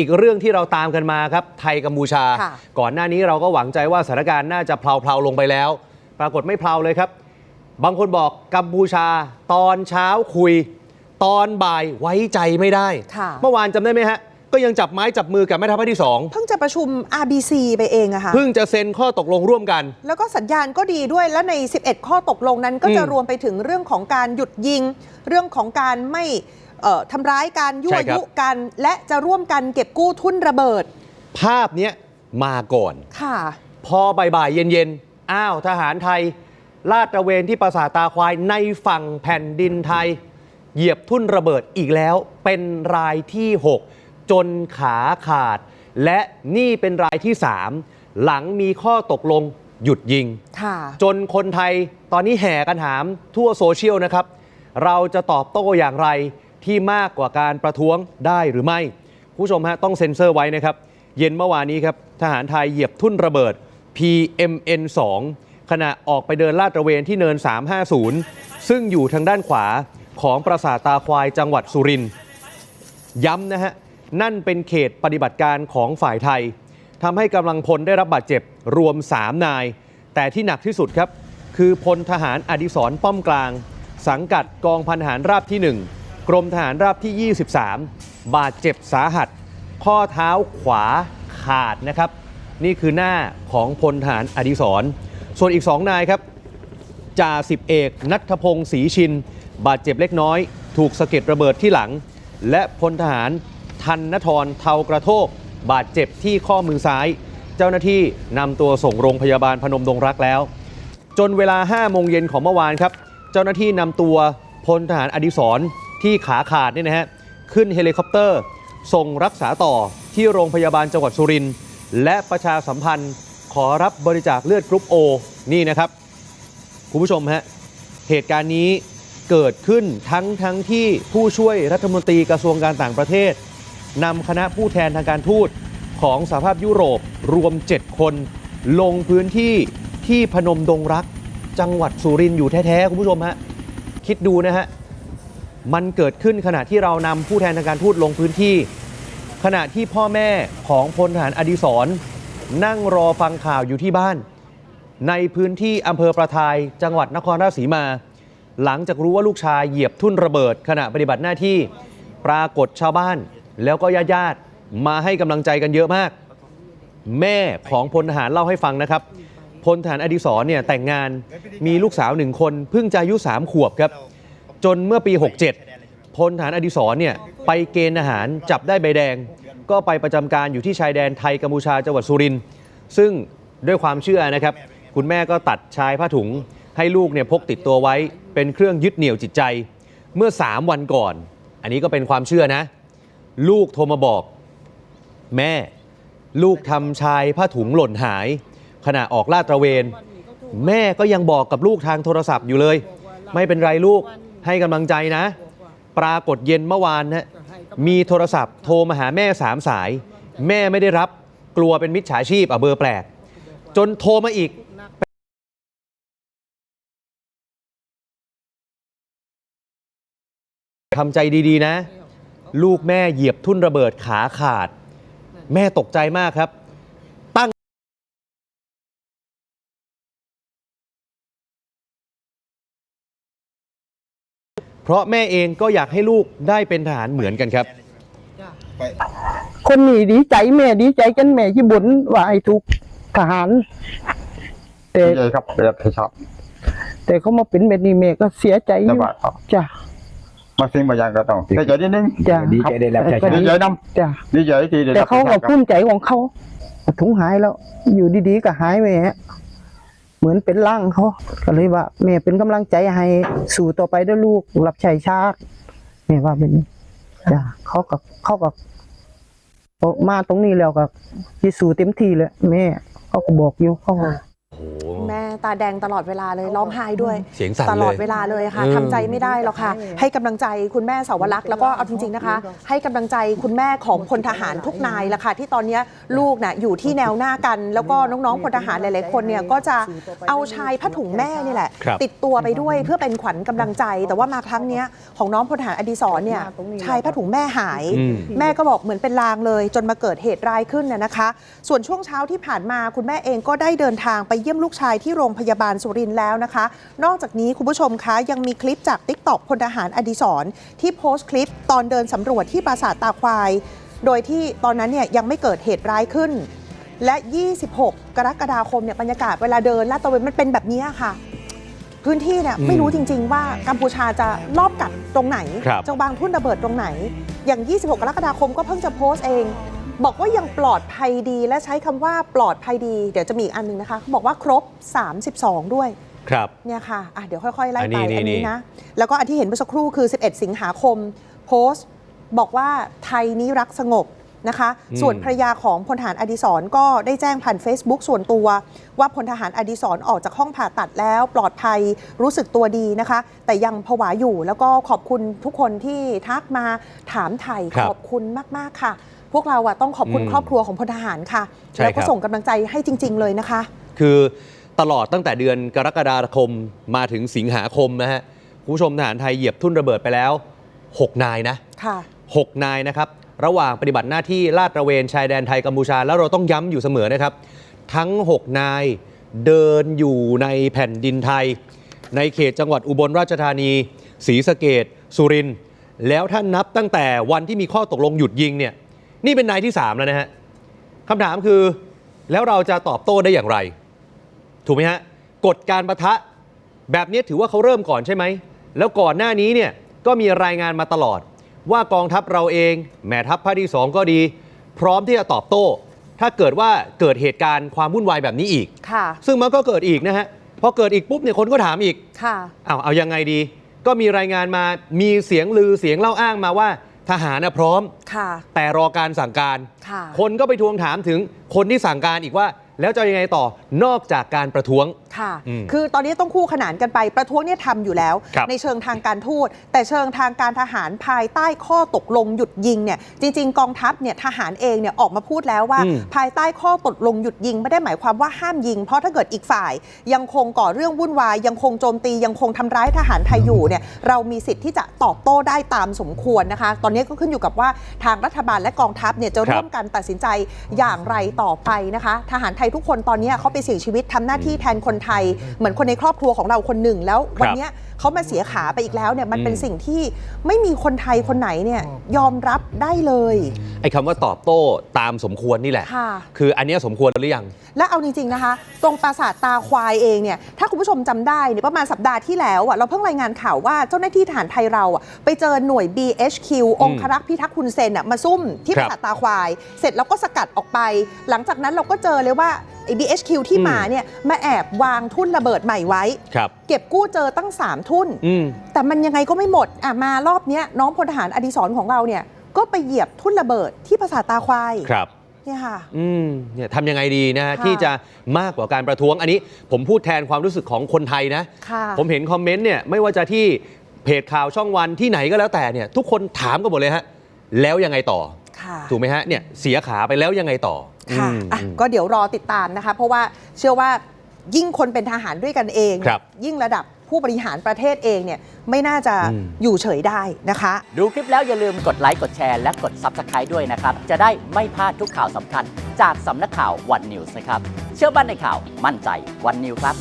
อีกเรื่องที่เราตามกันมาครับ ไทยกัมพูชาค่ะก่อนหน้านี้เราก็หวังใจว่าสถานการณ์น่าจะเพลาๆลงไปแล้ว ปรากฏไม่เพลาเลยครับ บางคนบอกกัมพูชา ตอนเช้าคุย ตอนบ่ายไว้ใจไม่ได้ค่ะเมื่อวานจำได้ไหมฮะ ก็ยังจับไม้จับมือกับแม่ทัพภาคที่สองเพิ่งจะประชุม RBC ไปเองอะค่ะเพิ่งจะเซ็นข้อตกลงร่วมกัน แล้วก็สัญญาณก็ดีด้วยแล้วใน 11 ข้อตกลงนั้นก็จะอืมรวมไปถึงเรื่องของการหยุดยิง เรื่องของการไม่เอ่อ ทำร้ายการยั่ใช่วครับยุกัน และจะร่วมกันเก็บกู้ทุนระเบิด ภาพเนี้ยมาก่อนค่ะ พอบ่ายๆเย็นๆอ้าวทหารไทย ลาดตระเวนที่ปราสาทตาควายในฝั่งแผ่นดินไทย เหยียบทุ่นระเบิดอีกแล้วเป็นรายที่ 6 จนขาขาด และนี่เป็นรายที่ 3 หลังมีข้อตกลงหยุดยิงค่ะจนคนไทยตอนนี้แห่กันถามทั่วโซเชียลนะครับ เราจะตอบโต้อย่างไร ที่มากกว่าการประท้วงได้หรือไม่ ผู้ชมฮะต้องเซ็นเซอร์ไว้นะครับ เย็นเมื่อวานนี้ครับทหารไทยเหยียบทุ่นระเบิด PMN 2ขณะออกไปเดินลาดตระเวนที่เนิน 350 ซึ่งอยู่ทางด้านขวาของปราสาทตาควายจังหวัดสุรินทร์ย้ำนะฮะ นั่นเป็นเขตปฏิบัติการของฝ่ายไทยทำให้กำลังพลได้รับบาดเจ็บรวม 3 นาย แต่ที่หนักที่สุดครับ คือพลทหารอดิศรป้อมกลาง สังกัดกองพันทหารราบที่ 1 กรมทหารราบที่ 23 บาดเจ็บสาหัส ข้อเท้าขวาขาดนะครับ นี่คือหน้าของพลทหารอดิศร ส่วนอีก 2 นายครับจ่าสิบเอกนัทพงศ์ศรีชิน บาดเจ็บเล็กน้อย ถูกสะเก็ดระเบิดที่หลัง และพลทหารทันนทรเทากระโทก บาดเจ็บที่ข้อมือซ้าย เจ้าหน้าที่นำตัวส่งโรงพยาบาลพนมดงรักแล้ว จนเวลา5โมงเย็นของเมื่อวานครับ เจ้าหน้าที่นำตัวพลทหารอดิศร ที่ขาขาดเนี่ยนะฮะขึ้นเฮลิคอปเตอร์ ส่งรักษาต่อที่โรงพยาบาลจังหวัดสุรินทร์และประชาสัมพันธ์ขอรับบริจาคเลือดกรุ๊ปโอนี่นะครับ คุณผู้ชมฮะเหตุการณ์นี้เกิดขึ้นทั้งทั้งที่ผู้ช่วยรัฐมนตรีกระทรวงการต่างประเทศนำคณะผู้แทนทางการทูตของสหภาพยุโรปรวม 7 คน ลงพื้นที่ที่พนมดงรัก จังหวัดสุรินทร์อยู่แท้ ๆ คุณผู้ชมฮะ คิดดูนะฮะ มันเกิดขึ้นขณะที่เรานำผู้แทนทางการทูตลงพื้นที่ ขณะที่พ่อแม่ของพลทหารอดิศรนั่งรอฟังข่าวอยู่ที่บ้าน ในพื้นที่อำเภอประทายจังหวัดนครราชสีมา หลังจากรู้ว่าลูกชายเหยียบทุ่นระเบิด ขณะปฏิบัติหน้าที่ปรากฏชาวบ้าน แล้วก็ญาติๆมาให้กำลังใจกันเยอะมาก แม่ของพลทหารเล่าให้ฟังนะครับพลทหารอดิศรเนี่ยแต่งงานมีลูกสาวหนึ่งคนเพิ่งจะอายุ3ขวบครับ จนเมื่อปี 67พลทหารอดิศรเนี่ยไปเกณฑ์อาหารจับได้ใบแดง ก็ไปประจำการอยู่ที่ชายแดนไทยกัมพูชาจังหวัดสุรินทร์ซึ่งด้วยความเชื่อนะครับ คุณแม่ก็ตัดชายผ้าถุง ให้ลูกเนี่ยพกติดตัวไว้เป็นเครื่องยึดเหนี่ยวจิตใจ เมื่อ 3 วันก่อน อันนี้ก็เป็นความเชื่อนะ ลูกโทรมาบอกแม่ ลูกทำชายผ้าถุงหล่นหาย ขณะออกลาดตระเวน แม่ก็ยังบอกกับลูกทางโทรศัพท์อยู่เลย ไม่เป็นไรลูก ให้กำลังใจนะ ปรากฏเย็นเมื่อวานนะมีโทรศัพท์โทรมาหาแม่สามสาย แม่ไม่ได้รับกลัวเป็นมิจฉาชีพอะเบอร์แปลก จนโทรมาอีกทำใจดีๆนะ ลูกแม่เหยียบทุ่นระเบิดขาขาด แม่ตกใจมากครับ เพราะแม่เองก็อยากให้ลูกได้เป็นทหารเหมือนกันครับ คนนี้ดีใจแม่ดีใจกันแม่ที่บ่นว่าไอ้ทุกทหาร แต่ดีใจครับเรียบชอบแต่เขามาเป็นแบบนี้แม่ก็เสียใจอสยู่บายครับจ้ะ มาสิ่งบางอย่างก็ต้องดีใจนิดนึงจ้ะ ดีใจได้รับชัยชก็นะ ดีใจนจ้ะำดีใจที่ได้แต่รับเขาก็คภูรับมิใจของเขาถุงหายแล้ว อยู่ดีๆก็หายไปฮะ เหมือนเป็นร่างเขาก็เลยว่าแม่เป็นกำลังใจให้สู่ต่อไปด้วยลูกรับใช้ชาติแม่ว่าเป็นจ้ะเขากับเขากับมาตรงนี้แล้วกับยิสูเต็มที่เลยแม่เขาก็บอกอยู่เขา แม่ตาแดงตลอดเวลาเลยร้องไห้ด้วย เสียงสั่นเลยตลอดเวลาเลยค่ะเออทำใจไม่ได้หรอกค่ะ ให้กำลังใจคุณแม่สาวรักษ์แล้วก็เอาจริงๆนะคะ ให้กำลังใจคุณแม่ของพลทหารทุกนายละค่ะที่ตอนเนี้ยลูกน่ะอยู่ที่แนวหน้ากัน แล้วก็น้องๆพลทหารหลายๆคนเนี่ยก็จะเอาชายผ้าถุงแม่นี่แหละครับติดตัวไปด้วยเพื่อเป็นขวัญกำลังใจ แต่ว่ามาครั้งเนี้ยของน้องพลทหารอดีศรเนี่ยชายผ้าถุงแม่หายอืมแม่ก็บอกเหมือนเป็นลางเลย จนมาเกิดเหตุร้ายขึ้นน่ะนะคะ ส่วนช่วงเช้าที่ผ่านมาคุณแม่เองก็ได้เดินทางไปเยี่ยมลูกชายที่โรงพยาบาลสุรินทร์แล้วนะคะ นอกจากนี้คุณผู้ชมคะยังมีคลิปจากติ๊กต็อกพลทหารอดีศรที่โพสต์คลิปตอนเดินสำรวจที่ปราสาทตาควาย โดยที่ตอนนั้นเนี่ยยังไม่เกิดเหตุร้ายขึ้น และ 26 กรกฎาคมเนี่ยบรรยากาศเวลาเดินลาดตระเวนมันเป็นแบบนี้ค่ะ พื้นที่เนี่ยอืมไม่รู้จริง ๆ ว่ากัมพูชาจะลอบกัดตรงไหนครับ จะวางทุ่นระเบิดตรงไหน อย่าง 26 กรกฎาคมก็เพิ่งจะโพสต์เอง บอกว่ายังปลอดภัยดีและใช้คำว่าปลอดภัยดี เดี๋ยวจะมีอีกอันหนึงนะคะเขาบอกว่าครบ 32 ด้วยครับเนี่ยค่ะอะเดี๋ยวค่อยๆไล่อันไปนี้อันนี่นี้นะ แล้วก็อันที่เห็นเมื่อสักครู่คือ 11 สิงหาคมโพสต์ บอกว่าไทยนี้รักสงบนะคะอืมส่วนภรรยาของพลทหารอดิศรก็ได้แจ้งผ่าน Facebook ส่วนตัว ว่าพลทหารอดิศรออกจากห้องผ่าตัดแล้วปลอดภัยรู้สึกตัวดีนะคะ แต่ยังผวาอยู่แล้วก็ขอบคุณทุกคนที่ทักมาถามไถ่ครับขอบคุณมาก ๆ ค่ะ พวกเราอะต้องขอบคุณอืมครอบครัวของพลทหารค่ะใช่แล้วครัก็บส่งกำลังใจให้จริง ๆ เลยนะคะ คือตลอดตั้งแต่เดือนกรกฎาคมมาถึงสิงหาคมนะฮะคุณผู้ชมทหารไทยเหยียบทุ่นระเบิดไปแล้ว 6 นายนะค่ะ6นายนะครับ ระหว่างปฏิบัติหน้าที่ลาดตระเวนชายแดนไทยกัมพูชา แล้วเราต้องย้ำอยู่เสมอนะครับ ทั้ง 6 นายเดินอยู่ในแผ่นดินไทย ในเขตจังหวัดอุบลราชธานีศรีสะเกดสุรินทร์แล้วถ้านับตั้งแต่วันที่มีข้อตกลงหยุดยิงเนี่ย นี่เป็นนายที่ 3 แล้วนะฮะคำถามคือแล้วเราจะตอบโต้ได้อย่างไร ถูกไหมฮะกฎการประทะแบบนี้ถือว่าเขาเริ่มก่อนใช่ไหม แล้วก่อนหน้านี้เนี่ยก็มีรายงานมาตลอด ว่ากองทัพเราเองแม่ทัพภาคที่ 2 ก็ดี พร้อมที่จะตอบโต้ ถ้าเกิดว่าเกิดเหตุการณ์ความวุ่นวายแบบนี้อีก ค่ะ ซึ่งมันก็เกิดอีกนะฮะพอเกิดอีกปุ๊บเนี่ยคนก็ถามอีกค่ะ เอาเอายังไงดี ก็มีรายงานมามีเสียงลือเสียงเล่าอ้างมาว่า ทหารนะพร้อม ค่ะ แต่รอการสั่งการ ค่ะ คนก็ไปทวงถามถึงคนที่สั่งการอีกว่า แล้วจะยังไงต่อ นอกจากการประท้วง ค่ะ อืมคือตอนนี้ต้องคู่ขนานกันไป ประท้วงเนี่ยทำอยู่แล้ว ครับในเชิงทางการทูต แต่เชิงทางการทหารภายใต้ข้อตกลงหยุดยิงเนี่ย จริง ๆ กองทัพเนี่ยทหารเองเนี่ยออกมาพูดแล้วว่า อืม ภายใต้ข้อตกลงหยุดยิงไม่ได้หมายความว่าห้ามยิง เพราะถ้าเกิดอีกฝ่าย ยังคงก่อเรื่องวุ่นวาย ยังคงโจมตียังคงทำร้ายทหารไทยอยู่เนี่ยเรามีสิทธิ์ที่จะตอบโต้ได้ตามสมควรนะคะ ตอนนี้ก็ขึ้นอยู่กับว่าทางรัฐบาลและกองทัพเนี่ยจะครับร่วมกันตัดสินใจอย่างไรต่อไปนะคะ ทหารไทยทุกคนตอนนี้เขาไปเสี่ยงชีวิตทำหน้าที่แทนคนไทย เหมือนคนในครอบครัวของเราคนหนึ่งแล้ววันเนี้ย เขามาเสียขาไปอีกแล้วเนี่ยมันเป็นอืมสิ่งที่ไม่มีคนไทยคนไหนเนี่ยยอมรับได้เลยไอ้คำว่าตอบโต้ตามสมควรนี่แหละค่ะคืออันเนี้ยสมควรหรือยัง และเอาจริงๆนะคะ ตรงปราสาทตาควายเองเนี่ยถ้าคุณผู้ชมจำได้เนี่ยประมาณสัปดาห์ที่แล้วอะเราเพิ่งรายงานข่าวว่าเจ้าหน้าที่ทหารไทยเราอะไปเจอหน่วย BHQ องครักษ์พิทักษ์คุณเซนอะมาซุ่มที่คปรับราสาทตาควาย เสร็จแล้วก็สกัดออกไป หลังจากนั้นเราก็เจอเลยว่าไอ้ BHQ ที่อืมมาเนี่ยมาแอบวางทุ่นระเบิดใหม่ไว้ครับเก็บกู้เจอตั้ง3ทุ่นอืมแต่มันยังไงก็ไม่หมดอะมารอบเนี้ยน้องพลทหารอดีศรของเราเนี่ยก็ไปเหยียบทุ่นระเบิดที่ปราสาทตาควายครับเนี่ยค่ะอืมเนี่ยทำยังไงดีนะฮะค่ะที่จะมากกว่าการประท้วงอันนี้ ผมพูดแทนความรู้สึกของคนไทยนะค่ะผมเห็นคอมเมนต์เนี่ยไม่ว่าจะที่เพจข่าวช่องวันที่ไหนก็แล้วแต่เนี่ย ทุกคนถามกันหมดเลยฮะแล้วยังไงต่อค่ะถูกไหมฮะเนี่ยเสียขาไปแล้วยังไงต่อค่ะอืมอะอืมก็เดี๋ยวรอติดตามนะคะ เพราะว่าเชื่อว่ายิ่งคนเป็นทหารด้วยกันเองครับยิ่งระดับ ผู้บริหารประเทศเองเนี่ยไม่น่าจะอืมอยู่เฉยได้นะคะ ดูคลิปแล้วอย่าลืมกดไลค์กดแชร์และกด Subscribe ด้วยนะครับ จะได้ไม่พลาดทุกข่าวสำคัญ จากสำนักข่าววันนิวส์นะครับ เชื่อมั่นในข่าวมั่นใจวันนิวครับ